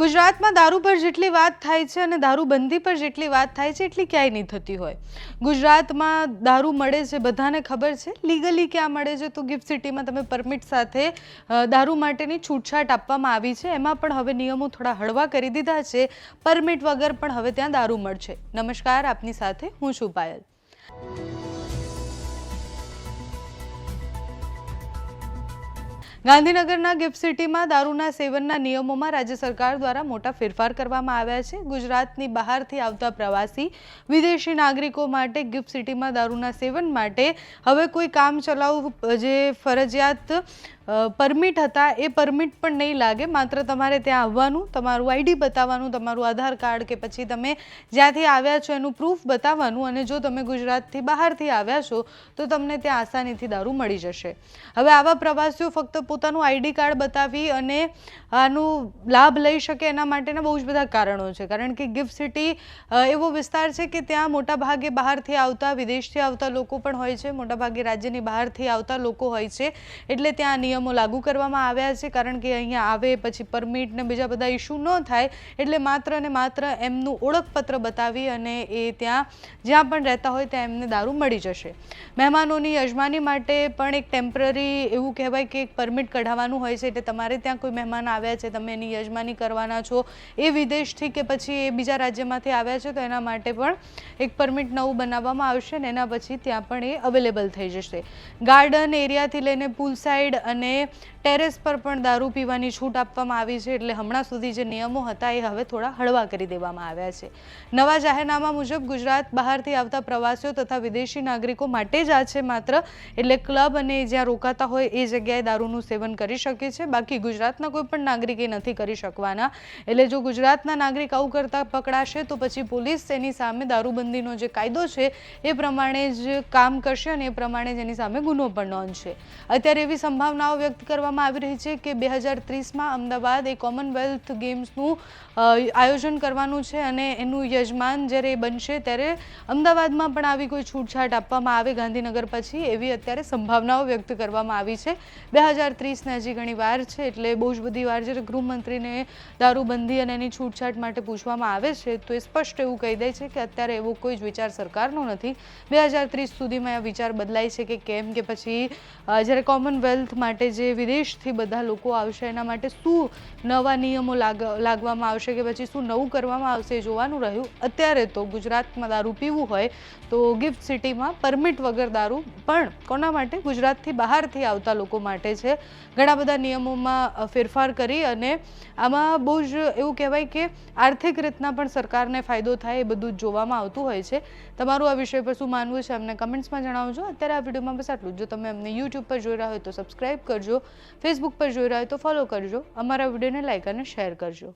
ગુજરાતમાં દારૂ પર જેટલી વાત થાય છે અને દારૂબંધી પર જેટલી વાત થાય છે, એટલી ક્યાંય નહીં થતી હોય. ગુજરાતમાં દારૂ મળે છે, બધાને ખબર છે. લીગલી ક્યાં મળે છે તો ગિફ્ટ સિટીમાં તમે પરમિટ સાથે દારૂ માટેની છૂટછાટ આપવામાં આવી છે. એમાં પણ હવે નિયમો થોડા હળવા કરી દીધા છે. પરમિટ વગર પણ હવે ત્યાં દારૂ મળશે. નમસ્કાર, આપની સાથે હું છું પાયલ. ગાંધીનગરના ગિફ્ટ સિટીમાં દારૂના સેવનના નિયમોમાં રાજ્ય સરકાર દ્વારા મોટા ફેરફાર કરવામાં આવ્યા છે. ગુજરાતની બહારથી આવતા પ્રવાસી, વિદેશી નાગરિકો માટે ગિફ્ટ સિટીમાં દારૂના સેવન માટે હવે કોઈ કામ ચલાવ જે ફરજિયાત પરમિટ હતા, એ પરમિટ પણ નહીં લાગે. માત્ર તમારે ત્યાં આવવાનું, તમારું આઈડી બતાવવાનું, તમારું આધાર કાર્ડ કે પછી તમે જ્યાંથી આવ્યા છો એનું પ્રૂફ બતાવવાનું અને જો તમે ગુજરાતથી બહારથી આવ્યા છો, તો તમને ત્યાં આસાનીથી દારૂ મળી જશે. હવે આવા પ્રવાસીઓ ફક્ત પોતાનું આઈડી કાર્ડ બતાવી અને આનું લાભ લઈ શકે એના માટેના બહુ જ બધા કારણો છે. કારણ કે ગિફ્ટ સિટી એવો વિસ્તાર છે કે ત્યાં મોટાભાગે બહારથી આવતા, વિદેશથી આવતા લોકો પણ હોય છે. મોટાભાગે રાજ્યની બહારથી આવતા લોકો હોય છે. એટલે ત્યાં નિયમો લાગુ કરવામાં આવ્યા છે કારણ કે અહીંયા આવે પછી પરમિટ ને બીજા બધા ઇસ્યુ ન થાય એટલે માત્ર ને માત્ર એમનું ઓળખપત્ર બતાવી અને એ ત્યાં જ્યાં પણ રહેતા હોય ત્યાં એમને દારૂ મળી જશે. મહેમાનોની યજમાની માટે પણ એક ટેમ્પરરી એવું કહેવાય કે એક પરમિટ કઢાવવાનું હોય છે એટલે તમારે ત્યાં કોઈ મહેમાન આવ્યા છે, તમે એની યજમાની કરવાના છો, એ વિદેશથી કે પછી એ બીજા રાજ્યમાંથી આવ્યા છે, તો એના માટે પણ એક પરમિટ નવું બનાવવામાં આવશે ને એના પછી ત્યાં પણ એ અવેલેબલ થઈ જશે. ગાર્ડન એરિયાથી લઈને પુલ સાઈડ અને ટેરેસ પર પણ દારૂ પીવાની છૂટ આપવામાં આવી છે એટલે હમણાં સુધી જે નિયમો હતા એ હવે થોડા હળવા કરી દેવામાં આવ્યા છે. નવા જાહેરનામા મુજબ ગુજરાત બહારથી આવતા પ્રવાસીઓ તથા વિદેશી નાગરિકો માટે જ આ છે માત્ર, એટલે ક્લબ અને જ્યાં રોકાતા હોય એ જગ્યાએ દારૂનું સેવન કરી શકે છે. બાકી ગુજરાતના કોઈ પણ નાગરિક નથી કરી શકવાના. એટલે જો ગુજરાતના નાગરિક આવું કરતા પકડાશે તો પછી પોલીસ એની સામે દારૂબંધીનો જે કાયદો છે એ પ્રમાણે જ કામ કરશે અને એ પ્રમાણે જ એની સામે ગુનો પણ નોંધશે. અત્યારે એવી સંભાવનાઓ વ્યક્ત કરવામાં આવી રહી છે કે બે હજાર ત્રીસમાં અમદાવાદ એ કોમનવેલ્થ ગેમ્સનું આયોજન કરવાનું છે અને એનું યજમાન જ્યારે બનશે ત્યારે અમદાવાદમાં પણ આવી કોઈ છૂટછાટ આપવામાં આવે. ગાંધીનગર પછી એવી અત્યારે સંભાવનાઓ વ્યક્ત કરવામાં આવી છે. બે હજાર ત્રીસને હજી ઘણી વાર છે એટલે બહુ જ બધી વાર જ્યારે ગૃહમંત્રીને દારૂબંધી અને એની છૂટછાટ માટે પૂછવામાં આવે છે તો એ સ્પષ્ટ એવું કહી દે છે કે અત્યારે એવો કોઈ જ વિચાર સરકારનો નથી. બે હજાર ત્રીસ સુધીમાં વિચાર બદલાય છે કે કેમ કે પછી જ્યારે કોમનવેલ્થ માટે જે વિદેશથી બધા લોકો આવશે, એના માટે શું નવા નિયમો લાગ, લાગવામાં આવશે કે પછી શું નવું કરવામાં આવશે જોવાનું રહ્યું. અત્યારે તો ગુજરાતમાં દારૂ પીવું હોય તો ગિફ્ટ સિટીમાં પરમિટ વગર દારૂ પણ કોના માટે? ગુજરાતથી બહારથી આવતા લોકો માટે છે. ઘણા બધા નિયમોમાં ફેરફાર કરી અને આમાં બહુ જ એવું કહેવાય કે આર્થિક રીતના પણ સરકારને ફાયદો થાય એ બધું જ જોવામાં આવતું હોય છે. તમારું આ વિષય પર શું માનવું છે, અમને કમેન્ટ્સમાં જણાવજો. અત્યારે આ વિડીયોમાં બસ આટલું જ. તમે અમને યુટ્યુબ પર જોઈ રહ્યા હોય તો સબસ્ક્રાઇબ કરજો. ફેસબુક પર જોઈ રહ્યા હોય તો ફોલો કરજો. અમારા વિડીયોને લાઈક અને શેર કરજો.